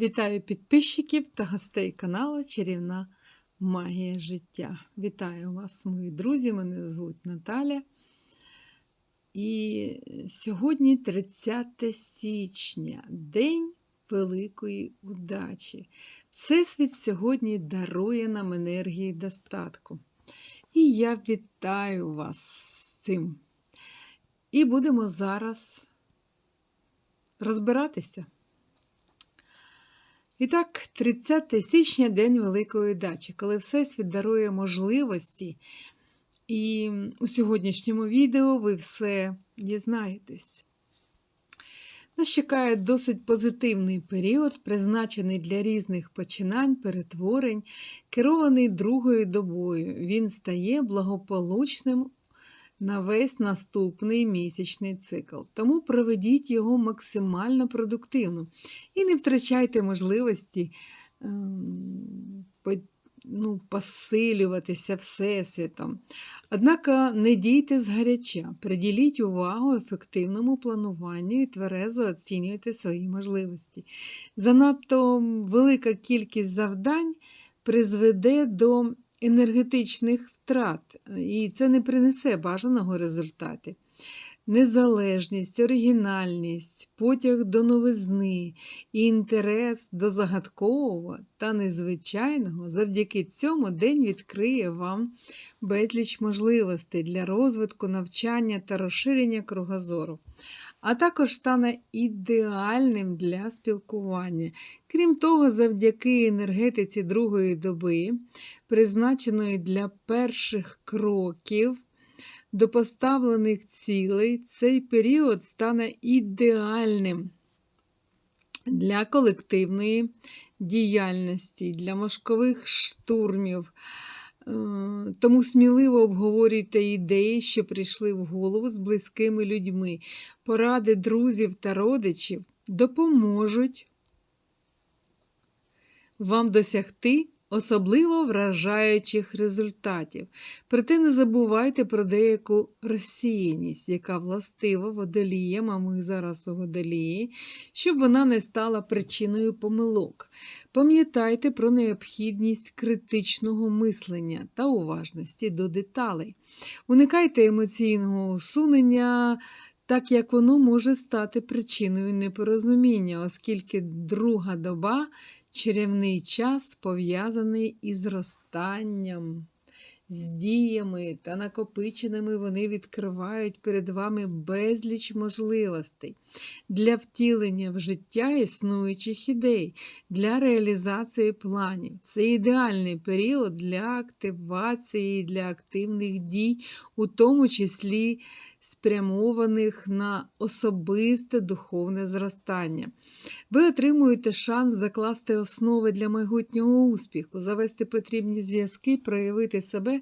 Вітаю підписчиків та гостей каналу Чарівна Магія життя. Вітаю вас, мої друзі! Мене звуть Наталя. І сьогодні 30 січня, День великої удачі. Всесвіт сьогодні дарує нам енергії достатку. І я вітаю вас з цим. І будемо зараз розбиратися. І так, 30 січня День Великої Дачі, коли Всесвіт дарує можливості. І у сьогоднішньому відео ви все дізнаєтесь. Нас чекає досить позитивний період, призначений для різних починань, перетворень, керований другою добою. Він стає благополучним на весь наступний місячний цикл. Тому проведіть його максимально продуктивно і не втрачайте можливості ем, ну, посилюватися Всесвітом. Однак не дійте згаряча, приділіть увагу ефективному плануванню і тверезо оцінюйте свої можливості. Занадто велика кількість завдань призведе до енергетичних втрат, і це не принесе бажаного результату. Незалежність, оригінальність, потяг до новизни і інтерес до загадкового та незвичайного завдяки цьому день відкриє вам безліч можливостей для розвитку навчання та розширення кругозору, а також стане ідеальним для спілкування. Крім того, завдяки енергетиці другої доби, призначеної для перших кроків до поставлених цілей, цей період стане ідеальним для колективної діяльності, для мошкових штурмів. Е, тому сміливо обговорюйте ідеї, що прийшли в голову з близькими людьми. Поради друзів та родичів допоможуть вам досягти особливо вражаючих результатів. Проте не забувайте про деяку розсіяність, яка властива водолієм, а ми зараз у водолії, щоб вона не стала причиною помилок. Пам'ятайте про необхідність критичного мислення та уважності до деталей. Уникайте емоційного усунення. Так як воно може стати причиною непорозуміння, оскільки друга доба Чарівний час пов'язаний із зростанням, з діями та накопиченими вони відкривають перед вами безліч можливостей для втілення в життя існуючих ідей, для реалізації планів. Це ідеальний період для активації, для активних дій, у тому числі спрямованих на особисте духовне зростання. Ви отримуєте шанс закласти основи для майбутнього успіху, завести потрібні зв'язки, проявити себе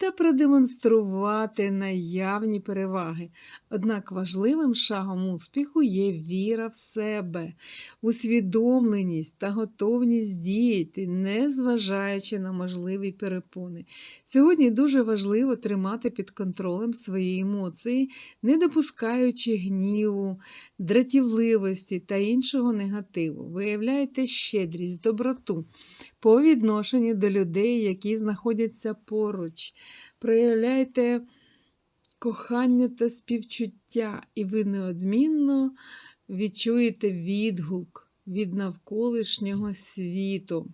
та продемонструвати наявні переваги. Однак важливим шагом успіху є віра в себе, усвідомленість та готовність діяти, незважаючи на можливі перепони. Сьогодні дуже важливо тримати під контролем свої емоції, не допускаючи гніву, дратівливості та іншого негативу. Виявляйте щедрість, доброту по відношенню до людей, які знаходяться поруч. Проявляйте кохання та співчуття, і ви неодмінно відчуєте відгук від навколишнього світу.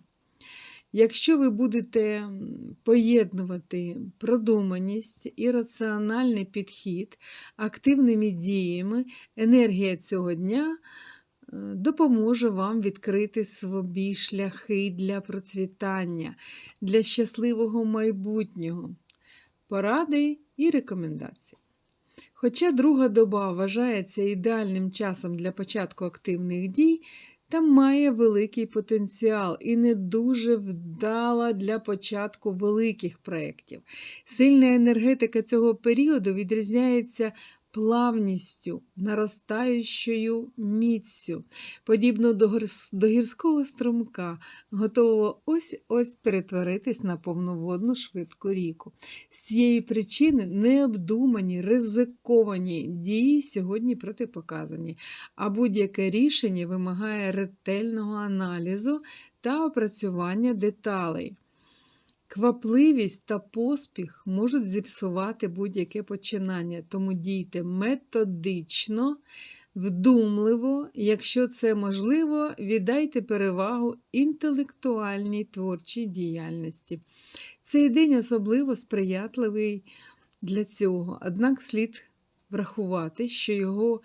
Якщо ви будете поєднувати продуманість і раціональний підхід активними діями, енергія цього дня е, допоможе вам відкрити свої шляхи для процвітання, для щасливого майбутнього, поради і рекомендації. Хоча друга доба вважається ідеальним часом для початку активних дій, там має великий потенціал і не дуже вдала для початку великих проєктів. Сильна енергетика цього періоду відрізняється плавністю, наростаючою міцю, подібно до, до гірського струмка, готового ось-ось перетворитись на повноводну швидку ріку. З цієї причини необдумані, ризиковані дії сьогодні протипоказані, а будь-яке рішення вимагає ретельного аналізу та опрацювання деталей. Квапливість та поспіх можуть зіпсувати будь-яке починання, тому дійте методично, вдумливо, якщо це можливо, віддайте перевагу інтелектуальній творчій діяльності. Цей день особливо сприятливий для цього, однак слід врахувати, що його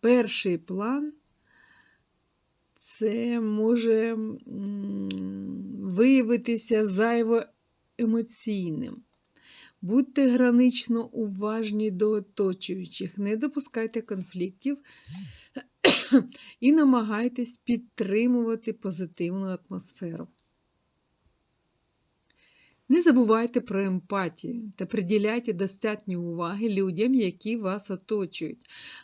перший план це може виявитися зайво емоційним. Будьте гранично уважні до оточуючих, не допускайте конфліктів і намагайтесь підтримувати позитивну атмосферу. Не забувайте про емпатію та приділяйте достатньо уваги людям, які вас оточують.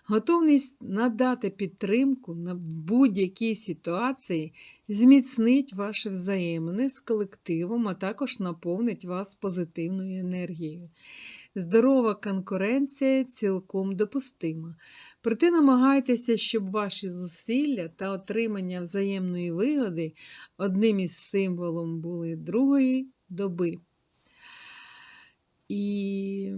Готовність надати підтримку на будь-якій ситуації зміцнить ваші взаємини з колективом, а також наповнить вас позитивною енергією. Здорова конкуренція цілком допустима. Проте намагайтеся, щоб ваші зусилля та отримання взаємної вигоди одним із символом були другої доби. І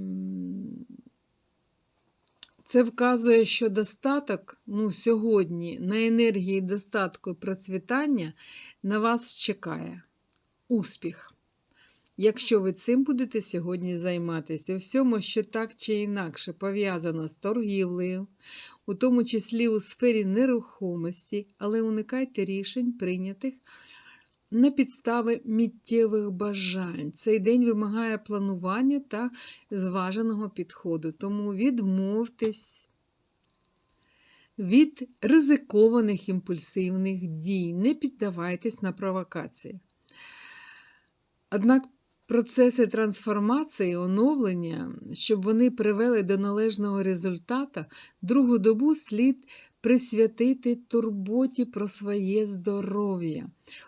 це вказує, що достаток ну, сьогодні на енергії достатку процвітання на вас чекає. Успіх. Якщо ви цим будете сьогодні займатися, всьому, що так чи інакше пов'язано з торгівлею, у тому числі у сфері нерухомості, але уникайте рішень, прийнятих на підстави миттєвих бажань. Цей день вимагає планування та зваженого підходу, тому відмовтесь від ризикованих імпульсивних дій, не піддавайтесь на провокації. Однак процеси трансформації, оновлення, щоб вони привели до належного результату, другу добу слід присвятити турботі про своє здоров'я.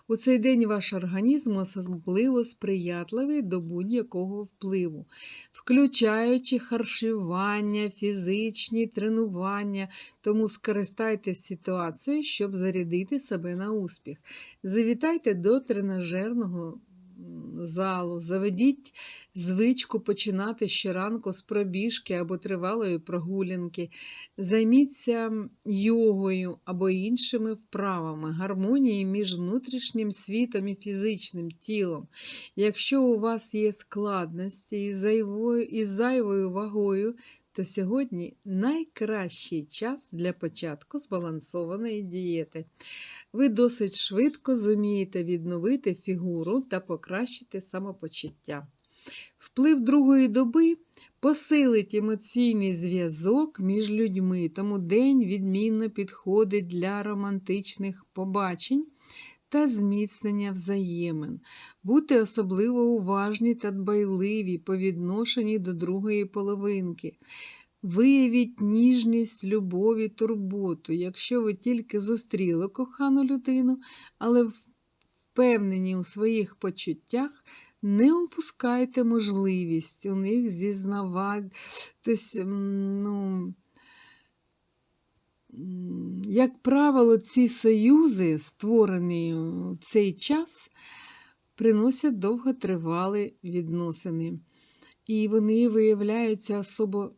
У цей день ваш організм особливо сприятливий до будь-якого впливу, включаючи харчування, фізичні тренування, тому скористайтесь ситуацією, щоб зарядити себе на успіх. Завітайте до тренажерного залу, заведіть звичку починати щоранку з пробіжки або тривалої прогулянки. Займіться йогою або іншими вправами, гармонії між внутрішнім світом і фізичним тілом. Якщо у вас є складності із зайвою, із зайвою вагою, то сьогодні найкращий час для початку збалансованої дієти. Ви досить швидко зумієте відновити фігуру та покращити самопочуття. Вплив другої доби посилить емоційний зв'язок між людьми, тому день відмінно підходить для романтичних побачень та зміцнення взаємин. Будьте особливо уважні та дбайливі по відношенні до другої половинки. Виявіть ніжність, любов і турботу, якщо ви тільки зустріли кохану людину, але впевнені у своїх почуттях, не упускайте можливість у них зізнавати. Тобто, ну, як правило, ці союзи, створені в цей час, приносять довготривалі відносини. І вони виявляються особо,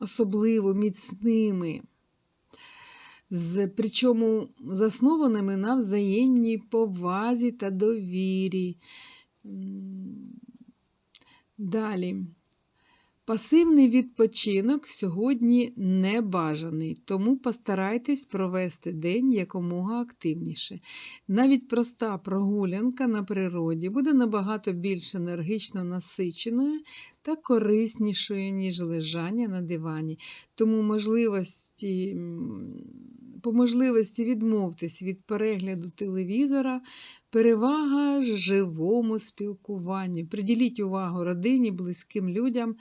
особливо міцними, з, причому заснованими на взаємній повазі та довірі. Далі. Пасивний відпочинок сьогодні не бажаний, тому постарайтесь провести день якомога активніше. Навіть проста прогулянка на природі буде набагато більш енергично насиченою та кориснішою, ніж лежання на дивані. Тому можливості, по можливості відмовтесь від перегляду телевізора, перевага живому спілкуванню. Приділіть увагу родині, близьким людям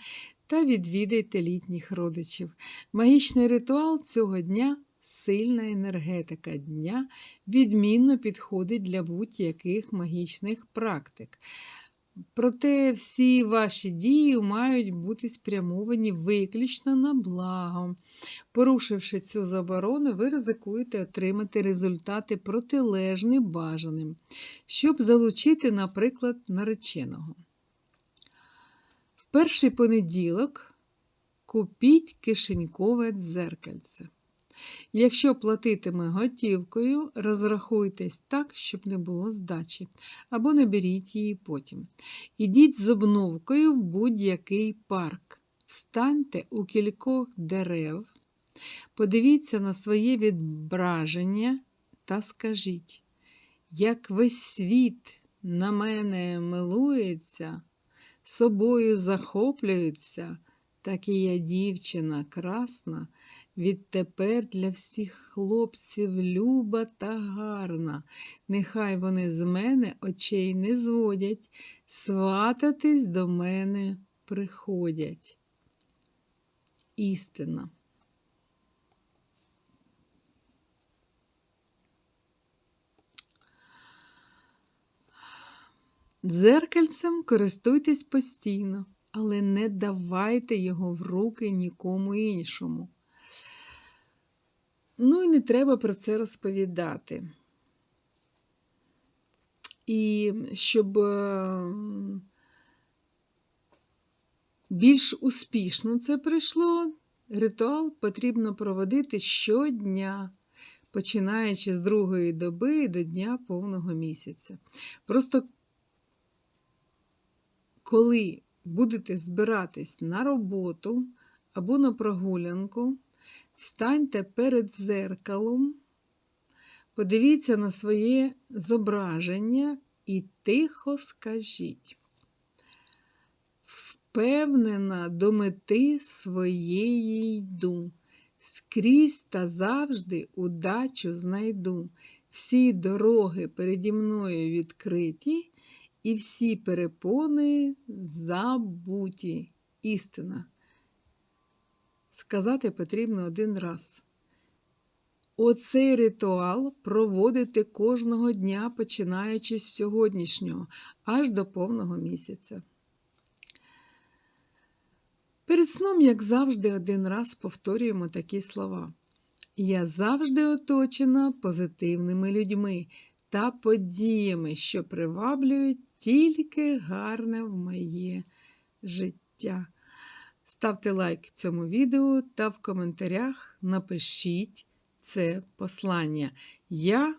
та відвідайте літніх родичів. Магічний ритуал цього дня сильна енергетика дня відмінно підходить для будь-яких магічних практик. Проте всі ваші дії мають бути спрямовані виключно на благо. Порушивши цю заборону, ви ризикуєте отримати результати протилежні бажаним, щоб залучити, наприклад, нареченого. В перший понеділок купіть кишенькове дзеркальце. Якщо платитиме готівкою, розрахуйтесь так, щоб не було здачі, або наберіть її потім. Ідіть з обновкою в будь-який парк. Станьте у кількох дерев, подивіться на своє відображення та скажіть, як весь світ на мене милується, собою захоплюється, так і я дівчина красна. Відтепер для всіх хлопців люба та гарна. Нехай вони з мене очей не зводять, свататись до мене приходять. Істина. Дзеркальцем користуйтесь постійно, але не давайте його в руки нікому іншому. Ну і не треба про це розповідати. І щоб е, більш успішно це прийшло, ритуал потрібно проводити щодня, починаючи з другої доби до дня повного місяця. Просто коли будете збиратись на роботу або на прогулянку, Станьте перед зеркалом, подивіться на своє зображення і тихо скажіть. Впевнена до мети своєї йду, скрізь та завжди удачу знайду. Всі дороги переді мною відкриті, і всі перепони забуті. Істина сказати потрібно один раз. Оцей ритуал проводити кожного дня, починаючи з сьогоднішнього, аж до повного місяця. Перед сном, як завжди, один раз повторюємо такі слова. Я завжди оточена позитивними людьми та подіями, що приваблюють тільки гарне в моє життя. Ставте лайк цьому відео та в коментарях напишіть це послання. Я,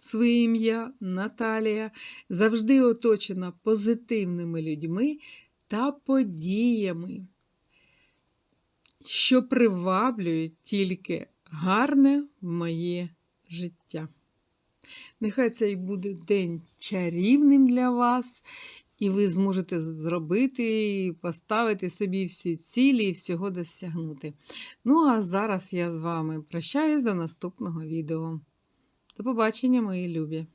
своє ім'я Наталія, завжди оточена позитивними людьми та подіями, що приваблюють тільки гарне в моє життя. Нехай цей буде день чарівним для вас. І ви зможете зробити, поставити собі всі цілі і всього досягнути. Ну, а зараз я з вами прощаюсь до наступного відео. До побачення, мої любі!